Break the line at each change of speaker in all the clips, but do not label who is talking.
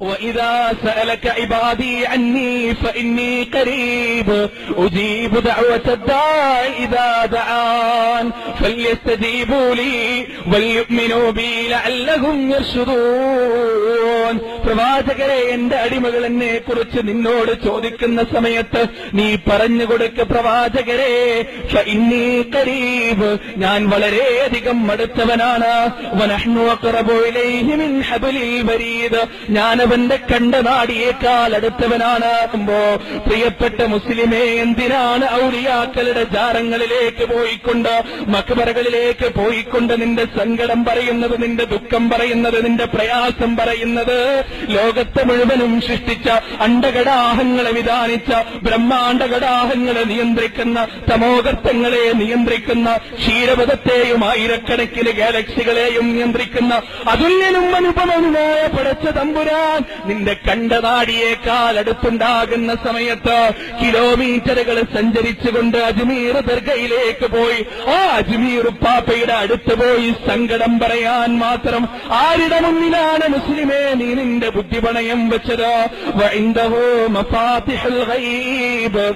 وإذا سألك عبادي عني فإني قريب أجيب دعوة الداع إذا دعان فليستجيبوا لي وليؤمنوا بي لعلهم يرشدون പ്രവാചകരെ എന്റെ അടിമകൾ എന്നെ കുറിച്ച് നിന്നോട് ചോദിക്കുന്ന സമയത്ത് നീ പറഞ്ഞു കൊടുക്ക പ്രവാചകരെ ഫഇന്നീ ഖരീബ് ഞാൻ വളരെയധികം മടുത്തവനാണ് വനഹ്നു അഖറബു ഇലൈഹി മിൻ ഹബ്ലിൽ വരീദ് ഞാൻ അവന്റെ കണ്ടനാടിയേക്കാൾ അടുത്തവനാണ് അടുത്തവനാണാകുമ്പോ പ്രിയപ്പെട്ട മുസ്ലിമേ എന്തിനാണ് ഔലിയാക്കളുടെ ജാരങ്ങളിലേക്ക് പോയിക്കൊണ്ട് മക്ബറകളിലേക്ക് പോയിക്കൊണ്ട് നിന്റെ സങ്കടം പറയുന്നത് നിന്റെ ദുഃഖം പറയുന്നത് നിന്റെ പ്രയാസം പറയുന്നത്? ലോകത്തെ മുഴുവനും സൃഷ്ടിച്ച അണ്ടകടാഹങ്ങളെ വിധാനിച്ച ബ്രഹ്മാണ്ടകടാഹങ്ങളെ നിയന്ത്രിക്കുന്ന തമോകർത്തങ്ങളെ നിയന്ത്രിക്കുന്ന ക്ഷീരപഥത്തെയും ആയിരക്കണക്കിന് ഗാലക്സികളെയും നിയന്ത്രിക്കുന്ന അതുല്യനും അനുപമനുമായ പടച്ച തമ്പുരാൻ നിന്റെ കണ്ടനാടിയേക്കാൾ അടുത്തുണ്ടാകുന്ന സമയത്ത് കിലോമീറ്ററുകൾ സഞ്ചരിച്ചുകൊണ്ട് അജ്മീർ ദർഗയിലേക്ക് പോയി. ആ അജ്മീർ പാപ്പയുടെ അടുത്ത് പോയി സങ്കടം പറയാൻ മാത്രം ആരുടെ മുന്നിലാണ് മുസ്ലിമേ നീ നിന്റെ ബുദ്ധിപണയം വെച്ചത്? വൈന്ദവോ മഫാത്തിഹുൽ ഗൈബ്.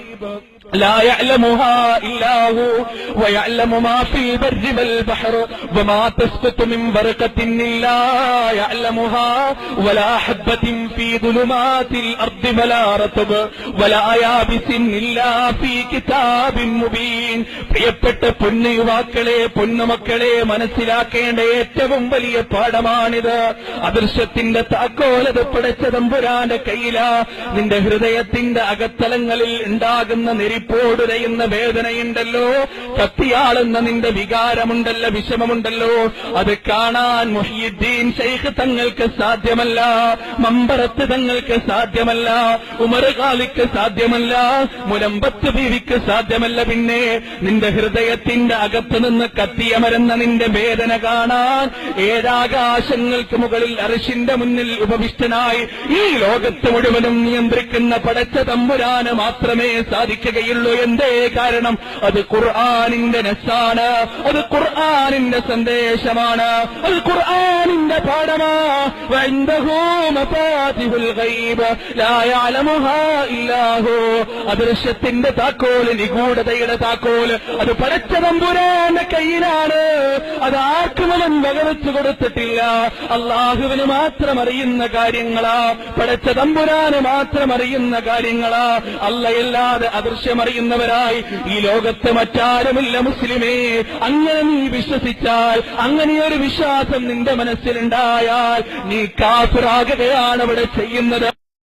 لا يعلمها إلا هو ويعلم ما في البر والبحر وما تسقط من ورقة إلا يعلمها ولا حبة في ظلمات الأرض പ്രിയപ്പെട്ട പൊന്നു യുവാക്കളെ പൊന്നുമക്കളെ മനസ്സിലാക്കേണ്ട ഏറ്റവും വലിയ പാഠമാണിത്. അദൃശ്യത്തിന്റെ താക്കോലത് പടച്ച തമ്പുരാന്റെ കയ്യില. നിന്റെ ഹൃദയത്തിന്റെ അകത്തലങ്ങളിൽ ഉണ്ടാകുന്ന നെരിപ്പോടുരയുന്ന വേദനയുണ്ടല്ലോ. കത്തിയാളുന്ന നിന്റെ വികാരമുണ്ടല്ല വിഷമമുണ്ടല്ലോ. അത് കാണാൻ മുഹിയുദ്ദീൻ ഷെയ്ഖ് തങ്ങൾക്ക് സാധ്യമല്ല. മമ്പറത്ത് തങ്ങൾക്ക് സാധ്യമല്ല. ഉമർ ഖാലിക്ക് സാധ്യമല്ല. മുലമ്പത്ത് ബീവിക്ക് സാധ്യമല്ല പിന്നെ. നിന്റെ ഹൃദയത്തിന്റെ അകത്ത് നിന്ന് കത്തിയമരുന്ന നിന്റെ വേദന കാണാൻ ഏഴാകാശങ്ങൾക്ക് മുകളിൽ അറിശിന്റെ മുന്നിൽ ഉപവിഷ്ടനായി ഈ ലോകത്ത് മുഴുവനും നിയന്ത്രിക്കുന്ന പടച്ച തമ്പുരാന് മാത്രമേ സാധിക്കുകയുള്ളൂ. എന്തേ കാരണം? അത് ഖുർആാനിന്റെ നെസ്സാണ് അത് ഖുർആാനിന്റെ സന്ദേശമാണ്. അത് ഖുർആാനിന്റെ പാഠമാ. അദൃശ്യത്തിന്റെ താക്കോൽ നിഗൂഢതയുടെ താക്കോൽ. അത് പടച്ച നമ്പുരാന്റെ കയ്യിലാണ്. അത് ആർക്കും അവൻ വകവെച്ചു കൊടുത്തിട്ടില്ല. അള്ളാഹുവിന് മാത്രം അറിയുന്ന കാര്യങ്ങളാ. പടച്ച തമ്പുരാന് മാത്രം അറിയുന്ന കാര്യങ്ങളാ. അല്ലയല്ലാതെ അദൃശ്യമറിയുന്നവരായി. ഈ ലോകത്ത് മറ്റാരുമില്ല മുസ്ലിമേ. അങ്ങനെ നീ വിശ്വസിച്ചാൽ അങ്ങനെയൊരു വിശ്വാസം നിന്റെ മനസ്സിലുണ്ടായാൽ നീ കാഫിറാകുകയാണ് അവിടെ ചെയ്യുന്നത്.